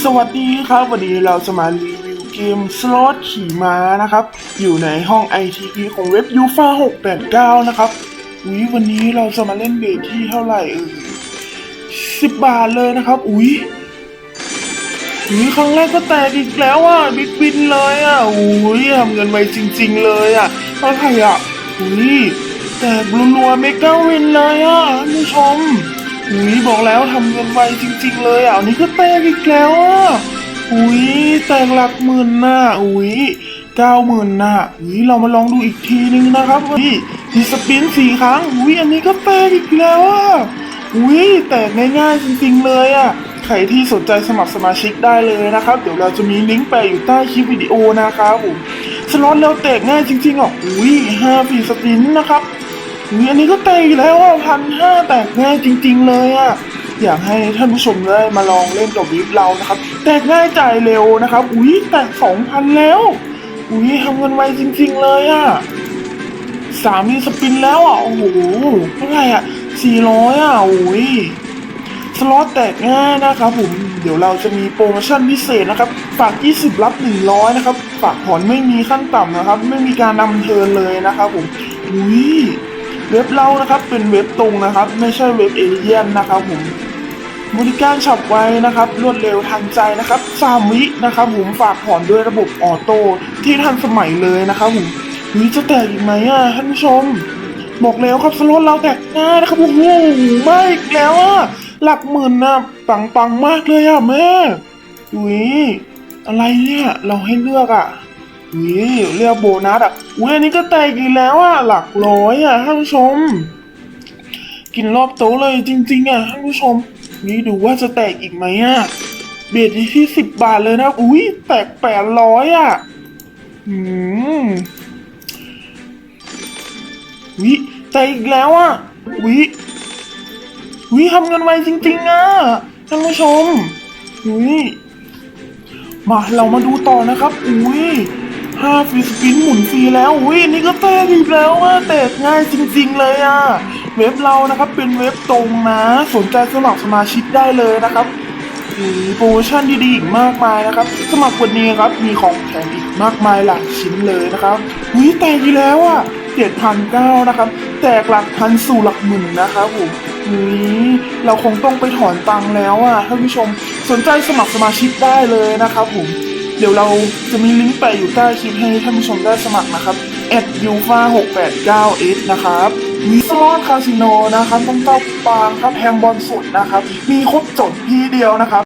สวัสดีครับวันนี้เราจะมารีวิวเกมสล็อตขี่ม้านะครับ อยู่ในห้อง ITP ของเว็บ u f a 689 นะครับอุ้ยวันนี้เราจะมาเล่นเบทที่เท่าไหร่เออสิบบาทเลยนะครับ อุ้ยอุ้ยครั้งแรกก็แตกอีกแล้วอะบิ๊กบินเลยอะอุ้ยทำเงินไวจริง ๆ เลยอะเท่าไรอะอุ้ยแตกรัวๆเมกาวินเลยอะท่านผู้ชม อุ้ยบอกแล้วทำเงินไวจริง ๆ เลยอะอันนี้ก็แตกอีกแล้วอะอุ้ยแตกหลักหมื่นน่ะอุ้ยเก้าหมื่นน่ะอุ้ยเรามาลองดูอีกทีนึงนะครับนี่มีสปินสี่ครั้งอุ้ยอันนี้ก็แตกอีกแล้วอะอุ้ยแตกง่ายๆจริง ๆ เลยอะใครที่สนใจสมัครสมาชิกได้เลยนะครับ เดี๋ยวเราจะมีลิงก์ไปอยู่ใต้คลิปวิดีโอนะครับผมสล็อตแล้วแตกง่ายจริงๆอะอุ้ยห้าฟีสปินนะครับ อุ๊ยอันนี้ก็แตกอีกแล้วอะพันห้าแตกง่ายจริง ๆ เลยอะอยากให้ท่านผู้ชมได้มาลองเล่นกับวิปเรานะครับ แตกง่ายจ่ายเร็วนะครับ อุ้ยแตกสองพันแล้ว อุ้ยทำเงินไวจริง ๆ เลยอะสามมีสปินแล้วอะโอ้โหเท่าไหร่อะสี่ร้อยอะอุ้ยสล็อตแตกง่ายนะครับผมเดี๋ยวเราจะมีโปรโมชั่นพิเศษนะครับ ฝาก 20 รับ 100 นะครับ ฝากผ่อนไม่มีขั้นต่ำนะครับ ไม่มีการนำเทินเลยนะครับผมอุ้ย เว็บเรานะครับเป็นเว็บตรงนะครับ ไม่ใช่เว็บเอเย่นนะครับผมบริการฉับไวนะครับ รวดเร็วทันใจนะครับสามวินะครับผมฝากผ่อนด้วยระบบออโต้ที่ทันสมัยเลยนะครับผมนี่จะแตกอีกไหมอะท่านผู้ชม บอกแล้วครับสล็อตเราแตกง่ายนะครับโอ้โหไม่อีกแล้วอะหลักหมื่นนะปังปังๆมากเลยอะแม่อุ้ยอะไรเนี่ยเราให้เลือกอะ นี่เรียกโบนัสอะอุ้ยอันนี้ก็แตกอีกแล้วอะหลักร้อยอะท่านผู้ชม กินรอบโต๊ะเลยจริง ๆ อะท่านผู้ชม นี่ดูว่าจะแตกอีกไหมอะเบ็ดที่สิบบาทเลยนะอุ้ยแตกแปดร้อยอะอืมวิแตกอีกแล้วอะวิวิทำเงินไวจริง ๆ อะท่านผู้ชมวิมาเรามาดูต่อนะครับ อุ้ย ห้าฟรีสปินหมุนฟรีแล้วอุ้ยนี่ก็แตกอีกแล้วอะแตกง่ายจริง ๆ เลยอะเว็บเรานะครับเป็นเว็บตรงนะสนใจสมัครสมาชิกได้เลยนะครับมีโปรโมชั่นดีๆอีกมากมายนะครับ สมัครวันนี้ครับมีของแถมอีกมากมายหลายชิ้นเลยนะครับอุ้ยแตกอีกแล้วอะเจ็ดพันเก้านะครับ แตกหลักพันสู่หลักหมื่นนะครับผมอุ้ยเราคงต้องไปถอนตังค์แล้วอะท่านผู้ชมสนใจสมัครสมาชิกได้เลยนะครับผม เดี๋ยวเราจะมีลิงก์ไปอยู่ใต้คลิปให้ท่านผู้ชมได้สมัครนะครับ at u f a 6 8 9 s นะครับ มีสล็อตคาสิโนนะครับต้องเต้าปางครับแฮมบอลสุดนะครับ มีครบจดที่เดียวนะครับ